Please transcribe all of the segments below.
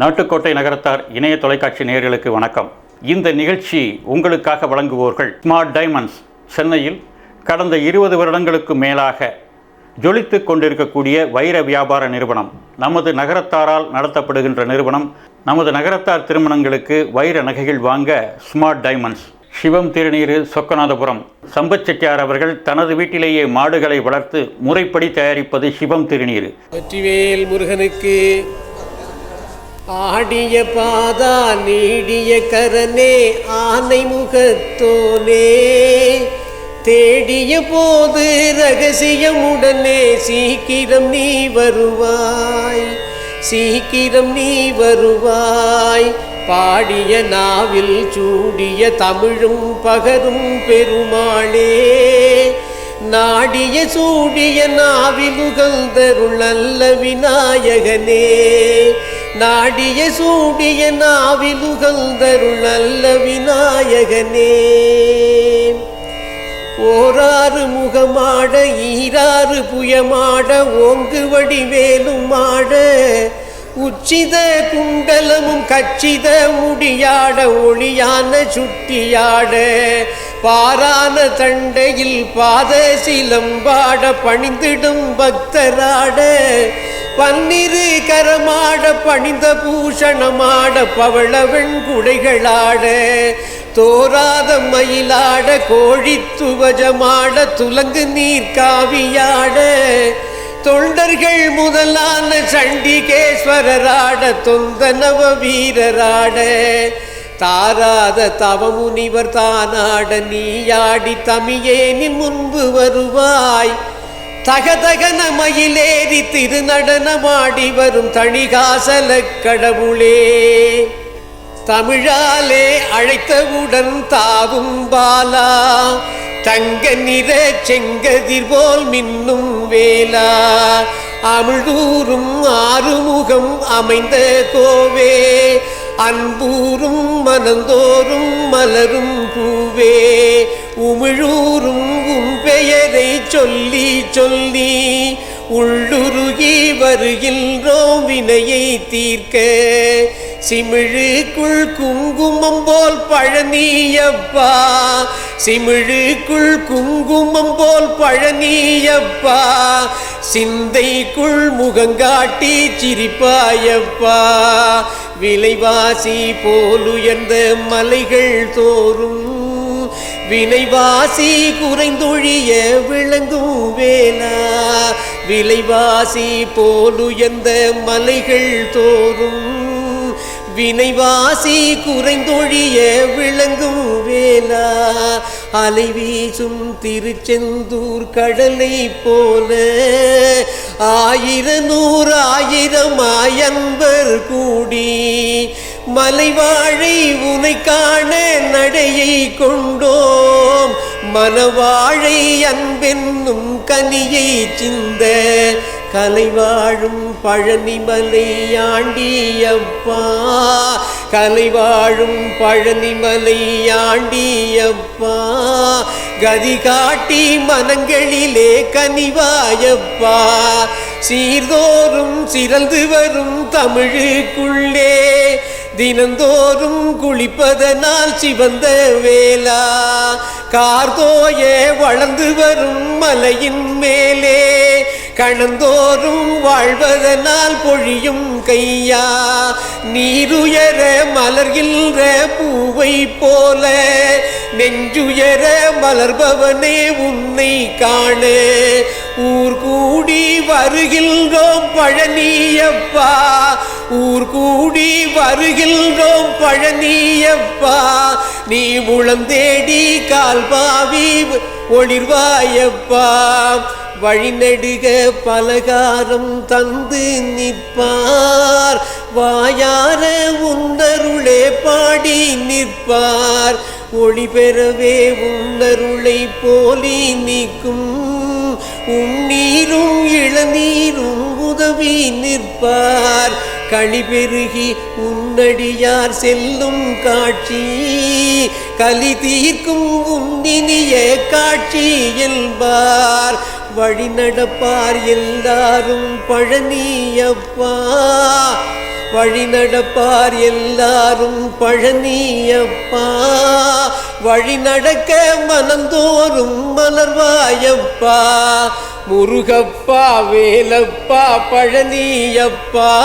நாட்டுக்கோட்டை நகரத்தார் இணைய தொலைக்காட்சி நேயர்களுக்கு வணக்கம். இந்த நிகழ்ச்சி உங்களுக்காக வழங்குவோர்கள் ஸ்மார்ட் டைமண்ட்ஸ். சென்னையில் கடந்த இருபது வருடங்களுக்கு மேலாக ஜொலித்து கொண்டிருக்கக்கூடிய வைர வியாபார நிறுவனம் நமது நகரத்தாரால் நடத்தப்படுகின்ற நிறுவனம் நமது நகரத்தார் திருமணங்களுக்கு வைர நகைகள் வாங்க ஸ்மார்ட் டைமண்ட்ஸ். சிவம் திருநீர் சொக்கநாதபுரம் சம்பத் செட்டியார் அவர்கள் தனது வீட்டிலேயே மாடுகளை வளர்த்து முறைப்படி தயாரிப்பது சிவம் திருநீரு. வெற்றிவேல் முருகனுக்கு ஆடிய பாதா நீடிய கரனே ஆனை முகத்தோனே. தேடிய போது ரகசியமுடனே சீக்கிரம் நீ வருவாய் சீக்கிரம் நீ வருவாய். பாடிய நாவில் சூடிய தமிழும் பகரும் பெருமாளே. நாடிய சூடிய நாவிலுகழ்தருள் விநாயகனே. நாடிய சூடிய நாவிலுகழ்தருள் விநாயகனே. ஓராறு முகமாட ஈராறு புயமாட ஓங்கு வடிவேலும் மாட உச்சித குண்டலமும் கச்சித முடியாட ஒளியான சுட்டியாட பாரான தண்டையில் பாத சிலம்பாட பணிந்திடும் பக்தராட பன்னிரு கரமாட பணிந்த பூஷணமாட பவள வெண்குடைகளாட தோராத மயிலாட கோழி துவஜமாட துலங்கு நீர் காவியாட தொண்டர்கள் முதலான சண்டிகேஸ்வரராட தொந்தனவ வீரராட தாராத தவமுனிவர் தானாட நீயாடி தமியேனின் முன்பு வருவாய். தகதகன மயிலேறி திருநடனமாடி வரும் தணிகாசல கடவுளே. தமிழாலே அழைத்தவுடன் தாவும் பாலா. தங்க நிற செங்கதிர் போல் மின்னும் வேலா. அமிழ்தூரும் ஆறுமுகம் அமைந்த கோவே. அன்பூரும் மனந்தோறும் மலரும் பூவே உமிழூரும் உன் பெயரை சொல்லி சொல்லி உள்ளுருகி வருகின்றோம் வினையை தீர்க்க. சிமிழுக்குள் குங்குமம் போல் பழனியப்பா சிமிழுக்குள் குங்குமம் போல் பழனியப்பா சிந்தைக்குள் முகங்காட்டி சிரிப்பாயப்பா. விலைவாசி போலுயர்ந்த மலைகள் தோறும். வினைவாசி குறைந்தொழிய விளங்கும் வேலா விலைவாசி போலுயர்ந்த மலைகள் தோறும். வினைவாசி குறைந்தொழிய விளங்கும் வேலா அலை வீசும் திருச்செந்தூர் கடலை போல. ஆயிர நூறு ஆயிரம் ஆயன்பர் கூடி. மலைவாழை உனை காண நடையை கொண்டோம். மனவாழை அன்பென்னும் கனியை சிந்த. கலைவாழும் பழனிமலை ஆண்டியப்பா. கலைவாழும் பழனிமலை ஆண்டியப்பா. கதி காட்டி மனங்களிலே கனிவாயப்பா. சீர்தோறும் சிறந்து வரும் தமிழுக்குள்ளே. தினந்தோறும் குளிப்பதனால் சிவந்த வேலா கார்தோய வளர்ந்து வரும் மலையின் மேலே. கணந்தோறும் வாழ்வதனால் பொழியும் கையா? நீருயர மலர்கின்ற பூவை போல நெஞ்சுயர மலர்பவனே உன்னை காண. ஊர் கூடி வருகின்றோம் பழனியப்பா. ஊர் கூடி வருகின்றோம் பழனியப்பா. நீ முளம் கால்பாவி ஒளிர்வாயப்பா வழிநெடுக பலகாரம் தந்து நிற்பார். வாயார உந்தருள் பாடலே பாடி நிற்பார். ஒளி பெறவே உன்னருளை போலி நீக்கும் உன்னீரும் இளநீரும் உதவி நிற்பார். களி பெருகி உன்னடியார் செல்லும் காட்சி. கலி தீர்க்கும் உன்னினிய காட்சி என்பார். வழி நடப்பார் எல்லாரும் பழனியப்பா வழி நடப்பார் எல்லாரும் பழனியப்பா. வழி நடக்க மனந்தோறும் மலர்வாயப்பா. முருகப்பா வேலப்பா பழனியப்பா.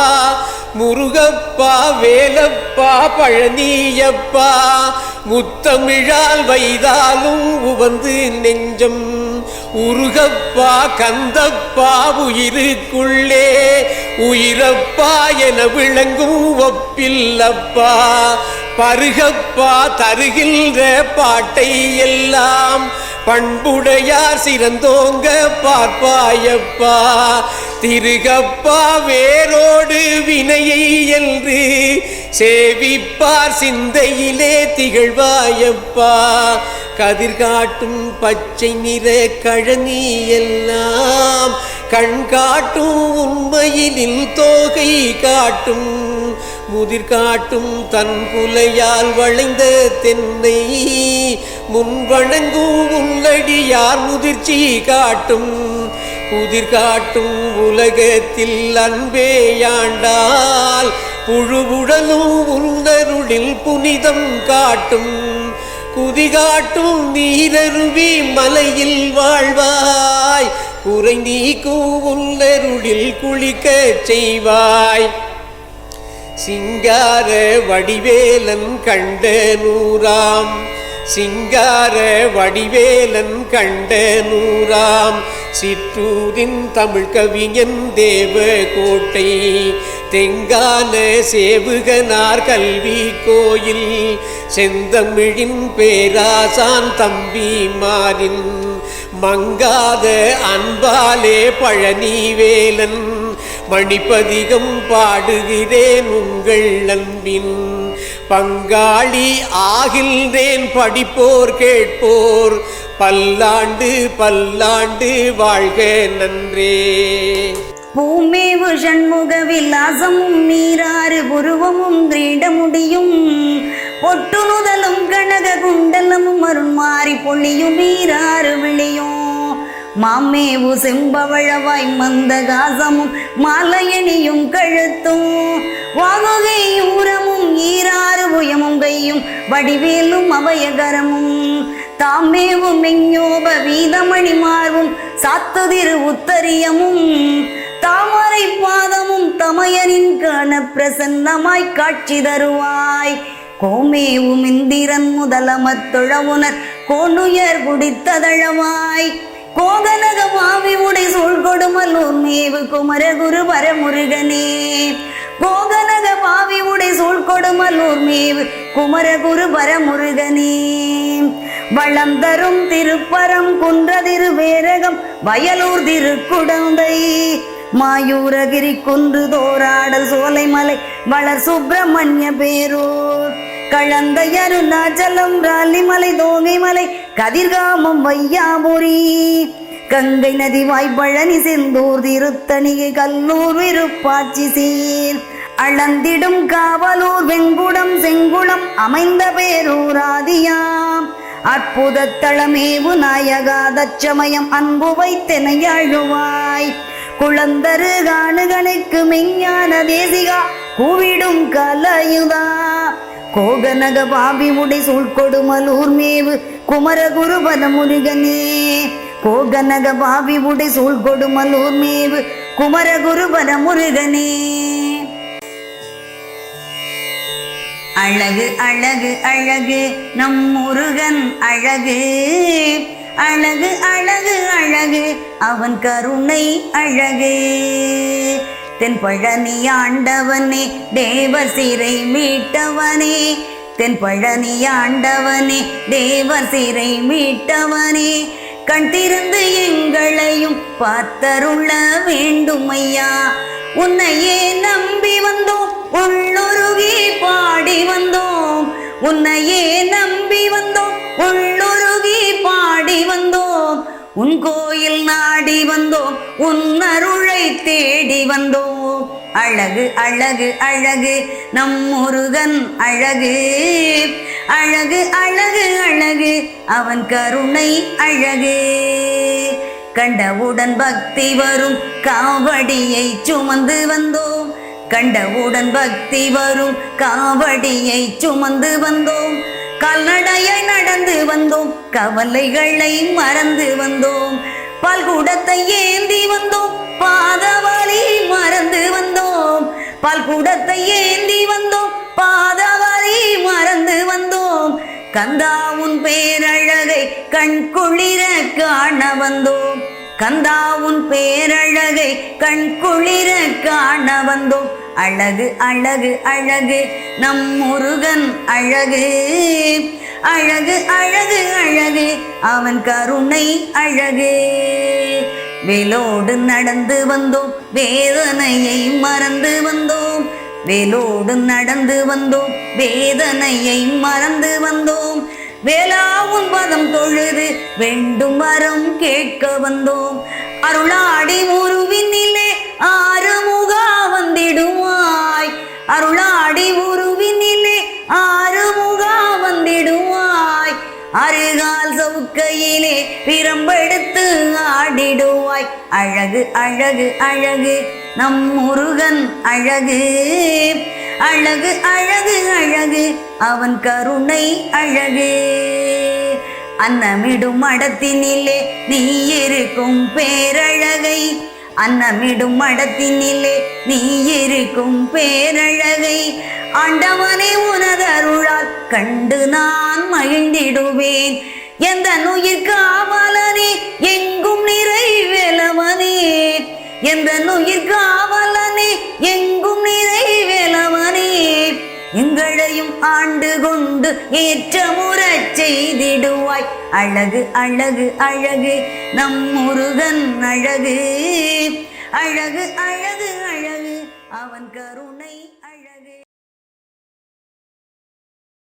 முருகப்பா வேலப்பா பழனியப்பா. முத்தமிழால் வைதாலும் உவந்து நெஞ்சம் உருகப்பா கந்தப்பா உயிருக்குள்ளே உயிரப்பா என விளங்கும் ஒப்பில்லப்பா. பருகப்பா தருகின்ற பாட்டை எல்லாம் பண்புடையார் சிறந்தோங்க பார்ப்பாயப்பா. திருகப்பா வேரோடு வினையை என்று சேவிப்பார் சிந்தையிலே திகழ்வாயப்பா. கதிர்காட்டும் பச்சை நிற கழனி எல்லாம் கண் காட்டும் உண்மையினில் தோகை காட்டும் முதிர் காட்டும் தன் புலையால் வளைந்த தென்னை. முன் வணங்கும் உள்ளடியார் முதிர்ச்சி காட்டும்? புதிர் காட்டும் உலகத்தில் அன்பேயாண்டால் புழுவுடலும் உன்னருளில் புனிதம் காட்டும். குதிகாட்டும் நீரருவி மலையில் வாழ்வாய். குறை நீக்கும் உன்னருளில் குளிக்கச் செய்வாய். சிங்கார வடிவேலன் கண்ட நூறாம். சிங்கார வடிவேலன் கண்ட நூறாம். சிற்றூரின் தமிழ் கவிஞன் தேவ கோட்டை தெங்கான சேவுகனார் கல்வி கோயில். செந்தமிழின் பேராசான் தம்பி மாறின். மங்காத அன்பாலே பழனி வேலன் மணிப்பதிகம் பாடுகிறேன் உங்கள் அன்பின் பங்காளி ஆகின்றேன். படிப்போர் கேட்போர். பல்லாண்டு பல்லாண்டு வாழ்க நன்றே. பூமேவு ஷண்முக விலாசமும் நீராறு புருவமும் கிரீடமுடியும். பொட்டுணுதலும் கனக குண்டலமும் அருண்மாறி பொழியும் நீராறு விழியும். மாமேவு செம்பவழவாய் மந்தகாசமும் மாலையணியும் கழுத்தும் வாகுகை உரமும் ஈராறு உயமும் கையும் வடிவேலும் அபயகரமும். தாமேவும் மெஞ்ஞோப வீதமணி மார்வும் சாத்துதிரு உத்தரியமும். தாமரை பாதமும் தமையனின் கண பிரசன்னமாய் காட்சி தருவாய். கோமேவும் இந்திரன் முதலமத்துழவுனர் கோணுயர் குடித்ததழவாய். கோகனக மாவி உடை சூழ் கொடுமலூர் மேவு குமர குரு பரமுருகனே. கோகனக மாவி உடை சூழ் கொடுமலூர் மேவு குமர குரு பரமுருகனே. வளந்தரும் திருப்பரம் குன்ற திருவேரகம் வயலூர் திருக்குடந்தை. மாயூரகிரி குன்று தோராடல் சோலைமலை வளர் சுப்பிரமணிய பேரூர். கழந்தை அருணாச்சலம் ராலிமலை தோகைமலை கதிர்காமம் வையாபுரி. கங்கை நதி வாய்ப்பழனி செந்தூர் திருத்தணிகை கல்லூர் விருப்பாட்சி சீர். அளந்திடும் காவலூர் வெங்குடம் செங்குளம் அமைந்த பேரூராதியாம். அற்புத தளமேவு நாயகா தச்சமயம் அன்பு வைத்தெனையாழுவாய் குளந்தரு காணுகனுக்கு மெஞ்ஞான தேசிகா கூவிடும் கலயுதா. கோகனக பாபி உடை சூழ்கொடுமலூர் மேவு குமரகுருபத முருகனே கோகனக பாவி உடை சூழ் கொடுமலூர் மேவு குமரகுருபத முருகனே அழகு அழகு அழகு நம் முருகன் அழகு. அழகு அழகு அழகு அவன் கருணை அழகு. தென் பழனி ஆண்டவனே தேவ சிறை மீட்டவனே தென் பழனி ஆண்டவனே தேவ சிறை மீட்டவனே. கண் திறந்து எங்களையும் பார்த்தருள வேண்டும் ஐயா உன்னையே நம்பி வந்தோம் உள்ளொருகி பாடி வந்தோம். உன்னையே நம்பி வந்தோம் உள்ளொருகி பாடி வந்தோம். உன் கோயில் நாடி வந்தோம் உன் அருளை தேடி வந்தோம். அழகு அழகு அழகு. நம் முருகன் அழகு. அழகு அழகு அழகு. அவன் கருணை அழகு. கண்டவுடன் பக்தி வரும். காவடியை சுமந்து வந்தோம். கண்டவுடன் பக்தி வரும். காவடியை சுமந்து வந்தோம். கால்நடையை நடந்து வந்தோம். கவலைகளை மறந்து வந்தோம். பல்குடத்தையே குடத்தை ஏந்தி வந்தோம். பாதவரை மறந்து வந்தோம். கந்தா உன் பேரழகை கண் குளிர காண வந்தோம். கந்தா உன் பேரழகை கண் குளிர காண வந்தோம். அழகு அழகு அழகு நம் முருகன் அழகு. அழகு அழகு அழகு அவன் கருணை அழகு. வேலோடு நடந்து வந்தோம் வேதனையை மறந்து வந்தோம். வேலோடு நடந்து வந்தோம் வேதனையை மறந்து வந்தோம். வேளாவும் பதம் தொழுது வேண்டும் வரம் கேட்க வந்தோம். அருளாடி உருவினிலே ஆறுமுகா வந்திடுவாய். அருளாடி உருவினிலே ஆறுமுகா வந்திடுவாய். அருகால் சவுக்கையிலே பிரம்பட ஆடிடுவாய். அழகு அழகு அழகு நம் முருகன் அழகு. அழகு அழகு அழகு அவன் கருணை அழகு. அன்னமிடும் மடத்தினிலே நீ இருக்கும் பேரழகை. அன்னமிடும் மடத்தினிலே நீ இருக்கும் பேரழகை. ஆண்டவனை உனதருளால் கண்டு நான் மகிழ்ந்திடுவேன். எந்த நுயிர் ஆவலனே எங்கும் நிறைவேலவனே எந்த நுயிர் ஆவலனே எங்கும் நிறைவேலவனே எங்களையும் ஆண்டு கொண்டு ஏற்ற முறை செய்திடுவாய். அழகு அழகு அழகு நம் முருகன் அழகு. அழகு அழகு அழகு அவன் கருணை